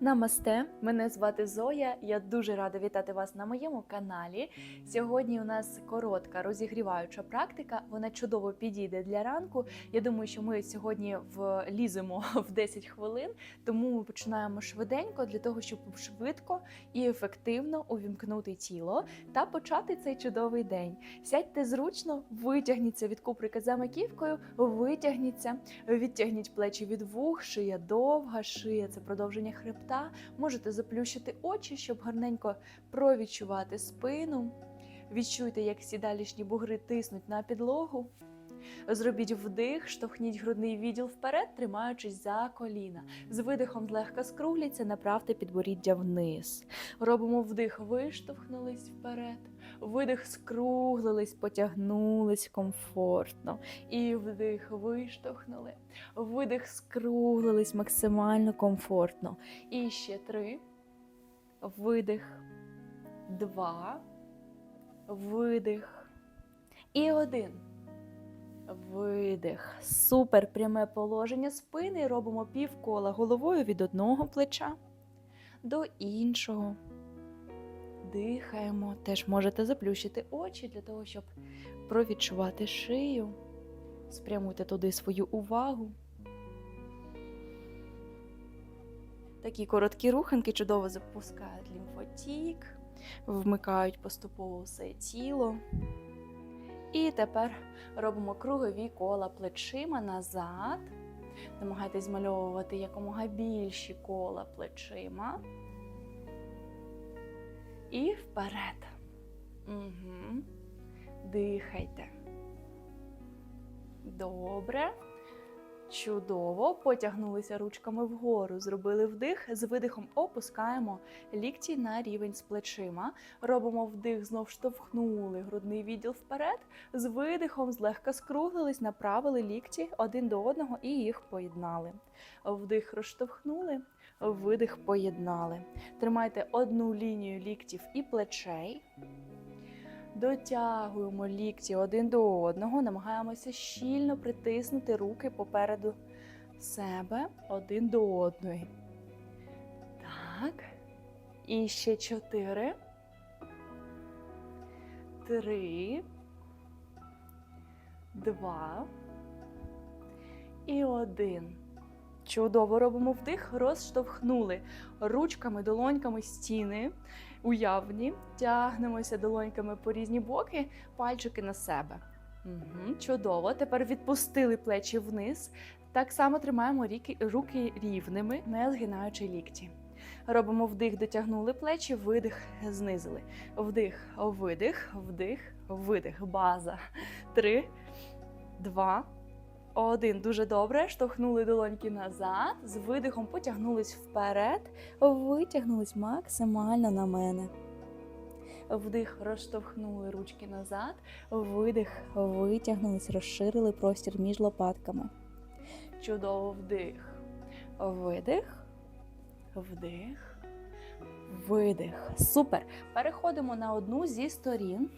Намасте, мене звати Зоя. Я дуже рада вітати вас на моєму каналі. Сьогодні у нас коротка розігріваюча практика. Вона чудово підійде для ранку. Я думаю, що ми сьогодні вліземо в 10 хвилин, тому ми починаємо швиденько для того, щоб швидко і ефективно увімкнути тіло та почати цей чудовий день. Сядьте зручно, витягніться від куприка за маківкою, витягніться, відтягніть плечі від вух, шия довга, шия це продовження хребта. Можете заплющити очі, щоб гарненько провідчувати спину. Відчуйте, як сідалішні бугри тиснуть на підлогу. Зробіть вдих, штовхніть грудний відділ вперед, тримаючись за коліна. З видихом злегка скругляться, направте підборіддя вниз. Робимо вдих, виштовхнулись вперед. Видих, скруглились, потягнулись комфортно. І вдих, виштовхнули. Видих, скруглились максимально комфортно. І ще три. Видих. Два. Видих. І один. Видих. Супер пряме положення спини. Робимо півкола головою від одного плеча до іншого. Дихаємо. Теж можете заплющити очі для того, щоб провідчувати шию. Спрямуйте туди свою увагу. Такі короткі руханки чудово запускають лімфотік, вмикають поступово все тіло. І тепер робимо кругові кола плечима назад. Намагайтесь змальовувати якомога більші кола плечима. І вперед. Угу. Дихайте. Добре. Чудово. Потягнулися ручками вгору. Зробили вдих. З видихом опускаємо лікті на рівень з плечима. Робимо вдих, знов штовхнули грудний відділ вперед. З видихом злегка скруглились, направили лікті один до одного і їх поєднали. Вдих розштовхнули, видих поєднали. Тримайте одну лінію ліктів і плечей. Дотягуємо лікті один до одного, намагаємося щільно притиснути руки попереду себе один до одної. Так. І ще чотири. Три. Два. І один. Чудово робимо вдих, розштовхнули ручками, долоньками стіни уявні. Тягнемося долоньками по різні боки, пальчики на себе. Угу, Чудово. Тепер відпустили плечі вниз. Так само тримаємо руки рівними, не згинаючи лікті. Робимо вдих, дотягнули плечі, видих, знизили. Вдих, видих, вдих, видих. База. Три, два. Один. Дуже добре. Штовхнули долоньки назад. З видихом потягнулись вперед. Витягнулись максимально на мене. Вдих, розштовхнули ручки назад. Видих, витягнулись, розширили простір між лопатками. Чудово вдих. Видих. Вдих. Видих. Супер. Переходимо на одну зі сторін.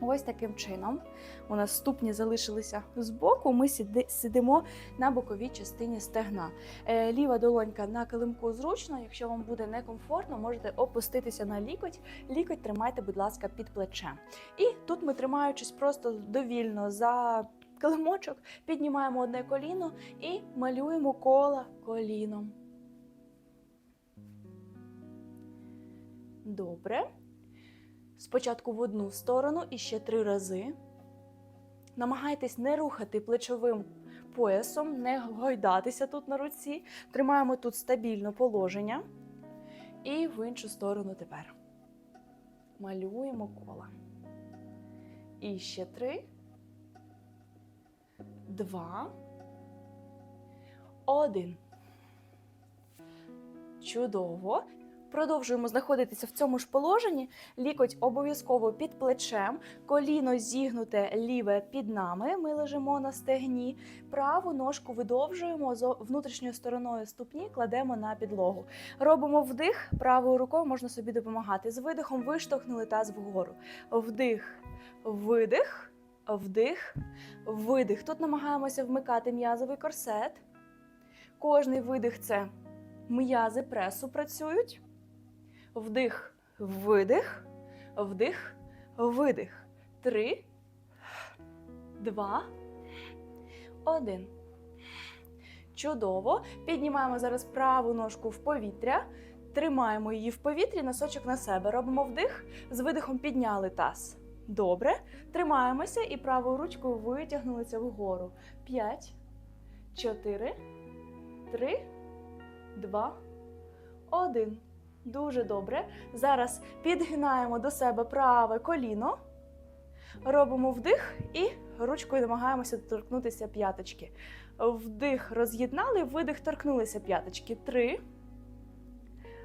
Ось таким чином. У нас ступні залишилися збоку. Ми сидимо на боковій частині стегна. Е, Ліва долонька на килимку зручно. Якщо вам буде некомфортно, можете опуститися на лікоть. Лікоть тримайте, будь ласка, під плечем. І тут ми, тримаючись просто довільно за килимочок, піднімаємо одне коліно і малюємо кола коліном. Добре. Спочатку в одну сторону і ще три рази. Намагайтесь не рухати плечовим поясом, не гойдатися тут на руці. Тримаємо тут стабільне положення. І в іншу сторону тепер. Малюємо кола. І ще три. Два. Один. Чудово. Продовжуємо знаходитися в цьому ж положенні. Лікоть обов'язково під плечем, коліно зігнуте ліве під нами. Ми лежимо на стегні. Праву ножку видовжуємо з внутрішньою стороною ступні, кладемо на підлогу. Робимо вдих, правою рукою можна собі допомагати. З видихом виштовхнули таз вгору. Вдих, видих, вдих, видих. Тут намагаємося вмикати м'язовий корсет. Кожний видих це М'язи пресу працюють. Вдих, видих, вдих, видих. Три, два, один. Чудово. Піднімаємо зараз праву ножку в повітря. Тримаємо її в повітрі, носочок на себе. Робимо вдих, з видихом підняли таз. Добре. Тримаємося і правою ручкою витягнулися вгору. П'ять, чотири, три, два, один. Дуже добре. Зараз підгинаємо до себе праве коліно. Робимо вдих і ручкою намагаємося доторкнутися п'яточки. Вдих роз'єднали, видих торкнулися п'яточки. Три,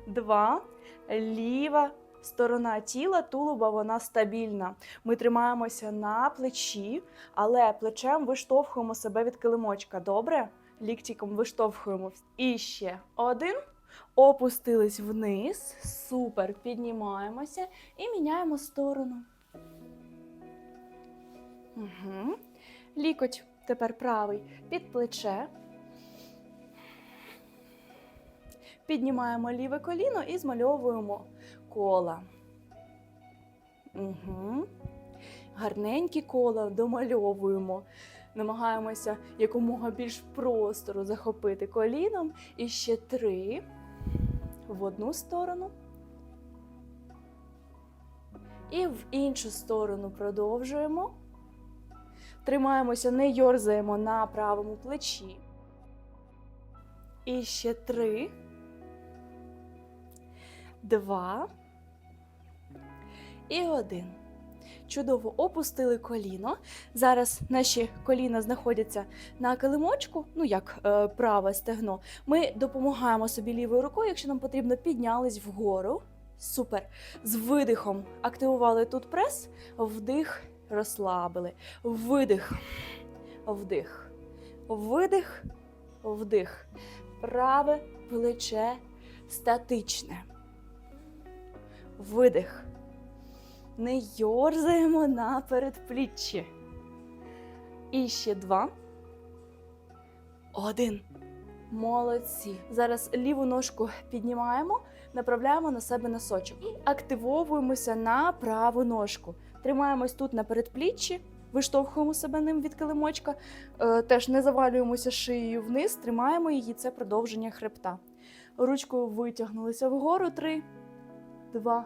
два, ліва сторона тіла, тулуба вона стабільна. Ми тримаємося на плечі, але плечем виштовхуємо себе від килимочка. Добре? Ліктиком виштовхуємо. І ще один. Опустились вниз. Супер. Піднімаємося і міняємо сторону. Угу. Лікоть тепер правий під плече. Піднімаємо ліве коліно і змальовуємо кола. Угу. Гарненькі кола домальовуємо. Намагаємося якомога більш простору захопити коліном. І ще три в одну сторону. І в іншу сторону продовжуємо. Тримаємося, не йорзаємо на правому плечі. І ще три. Два. І один. Чудово опустили коліно. Зараз наші коліна знаходяться на килимочку, ну як е, праве стегно. Ми допомагаємо собі лівою рукою, якщо нам потрібно, піднялись вгору. Супер. З видихом активували тут прес, вдих, розслабили. Видих, вдих, видих, вдих. Праве плече статичне. Видих. Не йорзаємо на передпліччі. І ще два. Один. Молодці. Зараз ліву ножку піднімаємо, направляємо на себе носочок. І активовуємося на праву ножку. Тримаємось тут на передпліччі, виштовхуємо себе ним від килимочка. Е, теж не завалюємося шиєю вниз, тримаємо її. Це продовження хребта. Ручкою витягнулися вгору. Три, два,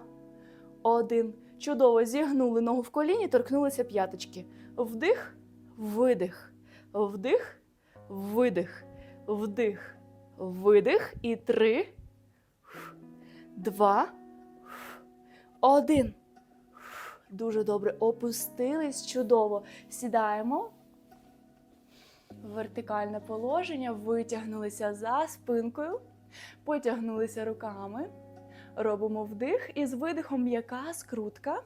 один. Чудово зігнули ногу в коліні, торкнулися п'яточки. Вдих, видих, вдих, видих, вдих, видих. І три, два, один. Дуже добре. Опустились. Чудово. Сідаємо. Вертикальне положення. Витягнулися за спинкою. Потягнулися руками. Робимо вдих і з видихом м'яка скрутка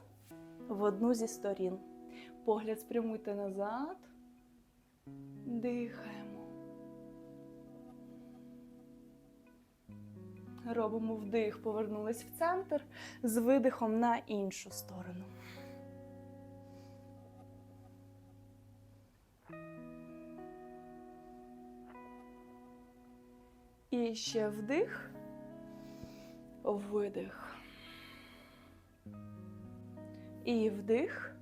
в одну зі сторін. Погляд спрямуйте назад. Дихаємо. Робимо вдих, повернулись в центр з видихом на іншу сторону. І ще вдих, видих. І вдих,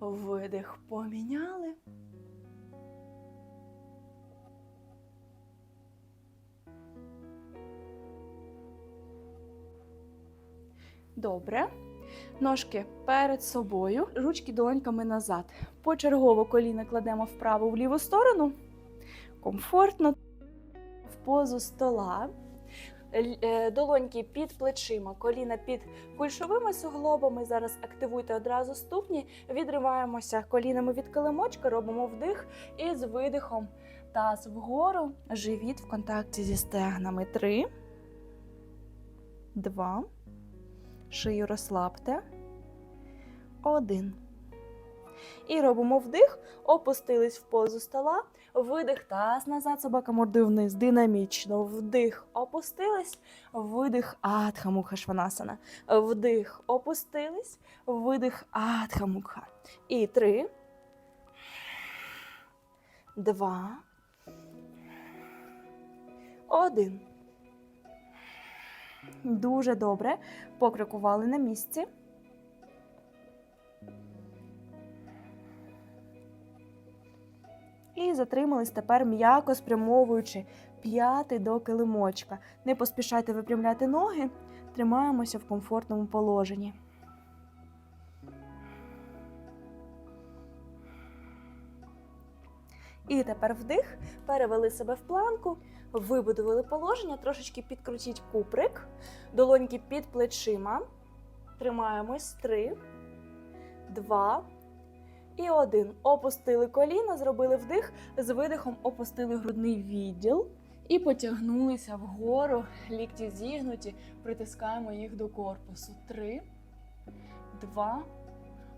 видих. Поміняли. Добре. Ножки перед собою, ручки долоньками назад. Почергово коліна кладемо вправо в ліву сторону. Комфортно. В позу стола. Е, Долоньки під плечима, коліна під кульшовими суглобами. Зараз активуйте одразу ступні, відриваємося колінами від килимочка, робимо вдих і з видихом таз вгору, живіт в контакті зі стегнами. Три, два, шию розслабте. Один. І робимо вдих, опустились в позу стола, видих, таз назад, собака мордою вниз, динамічно, вдих, опустились, видих, адха муха шванасана. Вдих, опустились, видих, адха муха. І три, два, один. Дуже добре. Покрикували на місці. І затримались тепер м'яко спрямовуючи п'яти до килимочка. Не поспішайте випрямляти ноги, тримаємося в комфортному положенні. І тепер вдих, перевели себе в планку, вибудували положення, трошечки підкрутіть куприк, долоньки під плечима. Тримаємось. Три, два і один. Опустили коліна, зробили вдих, з видихом опустили грудний відділ і потягнулися вгору, лікті зігнуті, притискаємо їх до корпусу. Три, два,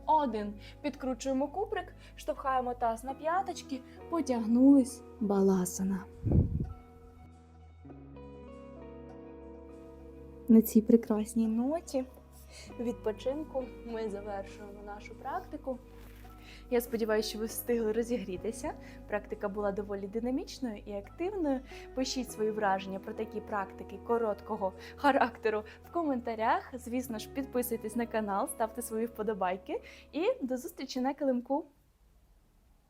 один. Підкручуємо куприк, штовхаємо таз на п'яточки, потягнулись баласана. На цій прекрасній ноті відпочинку ми завершуємо нашу практику. Я сподіваюся, що ви встигли розігрітися. Практика була доволі динамічною і активною. Пишіть свої враження про такі практики короткого характеру в коментарях. Звісно ж, підписуйтесь на канал, ставте свої вподобайки і до зустрічі на килимку.